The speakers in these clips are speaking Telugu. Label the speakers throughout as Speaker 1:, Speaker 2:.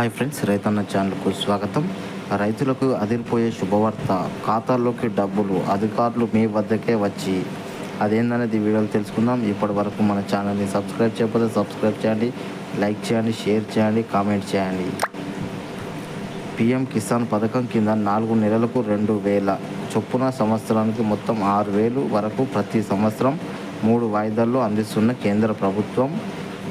Speaker 1: హాయ్ ఫ్రెండ్స్ రైతన్న ఛానల్కు స్వాగతం. రైతులకు అదిరిపోయే శుభవార్త ఖాతాల్లోకి డబ్బులు అధికారులు మీ వద్దకే వచ్చి అదేందనేది వీడియోలు తెలుసుకుందాం. ఇప్పటి వరకు మన ఛానల్ని సబ్స్క్రైబ్ చేయకపోతే సబ్స్క్రైబ్ చేయండి లైక్ చేయండి షేర్ చేయండి కామెంట్ చేయండి. పిఎం కిసాన్ పథకం కింద నాలుగు నెలలకు రెండు వేల చొప్పున సంవత్సరానికి మొత్తం ఆరు వేలు వరకు ప్రతి సంవత్సరం మూడు వాయిదాల్లో అందిస్తున్న కేంద్ర ప్రభుత్వం.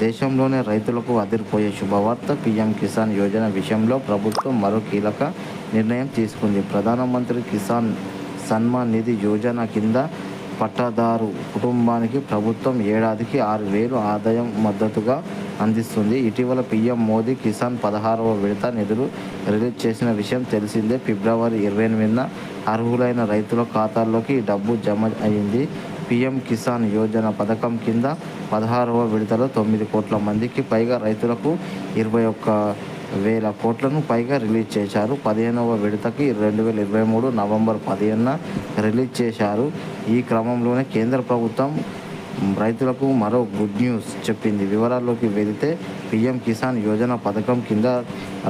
Speaker 1: దేశంలోనే రైతులకు అదిరిపోయే శుభవార్త పీఎం కిసాన్ యోజన విషయంలో ప్రభుత్వం మరో కీలక నిర్ణయం తీసుకుంది. ప్రధానమంత్రి కిసాన్ సన్మాన్ నిధి యోజన కింద పట్టాదారు కుటుంబానికి ప్రభుత్వం ఏడాదికి ఆరు వేలు ఆదాయం మద్దతుగా అందిస్తుంది. ఇటీవల పీఎం మోదీ కిసాన్ పదహారవ విడత నిధులు రిలీజ్ చేసిన విషయం తెలిసిందే. ఫిబ్రవరి ఇరవై ఎనిమిదిన అర్హులైన రైతుల ఖాతాల్లోకి డబ్బు జమ అయింది. పీఎం కిసాన్ యోజన పథకం కింద పదహారవ విడతలో తొమ్మిది కోట్ల మందికి పైగా రైతులకు ఇరవై ఒక్క వేల కోట్లను పైగా రిలీజ్ చేశారు. పదిహేనవ విడతకి రెండు వేల ఇరవై మూడు నవంబర్ పదిహేనున రిలీజ్ చేశారు. ఈ క్రమంలోనే కేంద్ర ప్రభుత్వం రైతులకు మరో గుడ్ న్యూస్ చెప్పింది. వివరాల్లోకి వెళితే పీఎం కిసాన్ యోజన పథకం కింద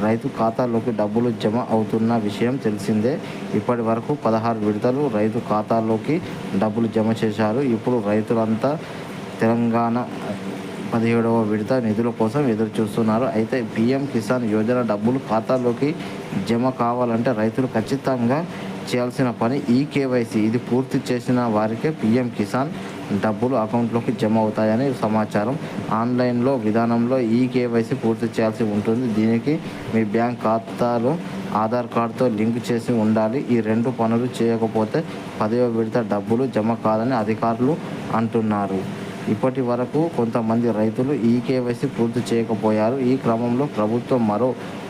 Speaker 1: రైతు ఖాతాల్లోకి డబ్బులు జమ అవుతున్న విషయం తెలిసిందే. ఇప్పటి వరకు పదహారు విడతలు రైతు ఖాతాల్లోకి డబ్బులు జమ చేశారు. ఇప్పుడు రైతులంతా తెలంగాణ పదిహేడవ విడత నిధుల కోసం ఎదురు చూస్తున్నారు అయితే పీఎం కిసాన్ యోజన డబ్బులు ఖాతాలోకి జమ కావాలంటే రైతులు ఖచ్చితంగా చేయాల్సిన పని ఈ కేవైసీ. ఇది పూర్తి చేసిన వారికే పీఎం కిసాన్ డబ్బులు అకౌంట్లోకి జమ అవుతాయని సమాచారం. ఆన్లైన్లో విధానంలో ఈ కేవైసీ పూర్తి చేయాల్సి ఉంటుంది. దీనికి మీ బ్యాంక్ ఖాతాలు ఆధార్ కార్డుతో లింక్ చేసి ఉండాలి. ఈ రెండు పనులు చేయకపోతే పదవ విడత డబ్బులు జమ కాదని అధికారులు అంటున్నారు. ఇప్పటి వరకు కొంతమంది రైతులు ఈ కేవైసీ పూర్తి చేయకపోయారు. ఈ క్రమంలో ప్రభుత్వం మరో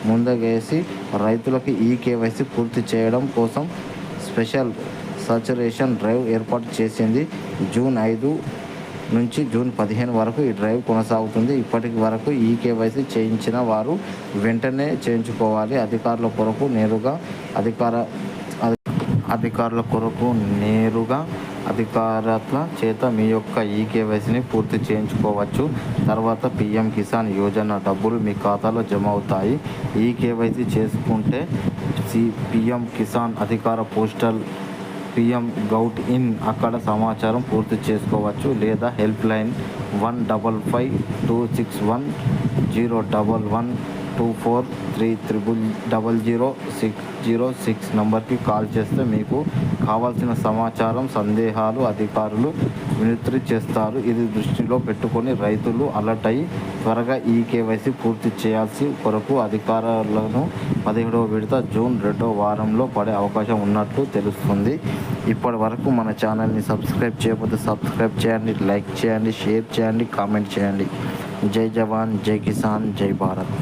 Speaker 1: ముందగేసి రైతులకు ఈ కేవైసీ పూర్తి చేయడం కోసం స్పెషల్ సచురేషన్ డ్రైవ్ ఏర్పాటు చేసింది. జూన్ ఐదు నుంచి జూన్ పదిహేను వరకు ఈ డ్రైవ్ కొనసాగుతుంది. ఇప్పటికి వరకు ఈ కేవైసీ చేయించిన వారు వెంటనే చేయించుకోవాలి. అధికారుల కొరకు నేరుగా అధికార అధికారుల కొరకు నేరుగా అధికారుల చేత మీ యొక్క ఈ కేవైసీని పూర్తి చేయించుకోవచ్చు. తర్వాత పిఎం కిసాన్ యోజన డబ్బులు మీ ఖాతాలో జమ అవుతాయి. ఈ కేవైసీ చేసుకుంటే సి పిఎం కిసాన్ అధికార పోస్టల్ పిఎం గౌట్ ఇన్ అక్కడ సమాచారం పూర్తి చేసుకోవచ్చు లేదా help line one double five two six one zero double one two four three triple double zero six zero six నంబర్కి కాల్ చేస్తే మీకు కావాల్సిన సమాచారం సందేహాలు అధికారులు వినతి చేస్తారు. ఇది దృష్టిలో పెట్టుకొని రైతులు అలర్ట్ అయ్యి త్వరగా ఈ కేవైసీ పూర్తి చేయాల్సి కొరకు అధికారులను పదిహేడవ విడత జూన్ రెండవ వారంలో పడే అవకాశం ఉన్నట్లు తెలుస్తుంది. ఇప్పటి వరకు మన ఛానల్ని సబ్స్క్రైబ్ చేయకపోతే సబ్స్క్రైబ్ చేయండి లైక్ చేయండి షేర్ చేయండి కామెంట్ చేయండి. జై జవాన్ జై కిసాన్ జై భారత్.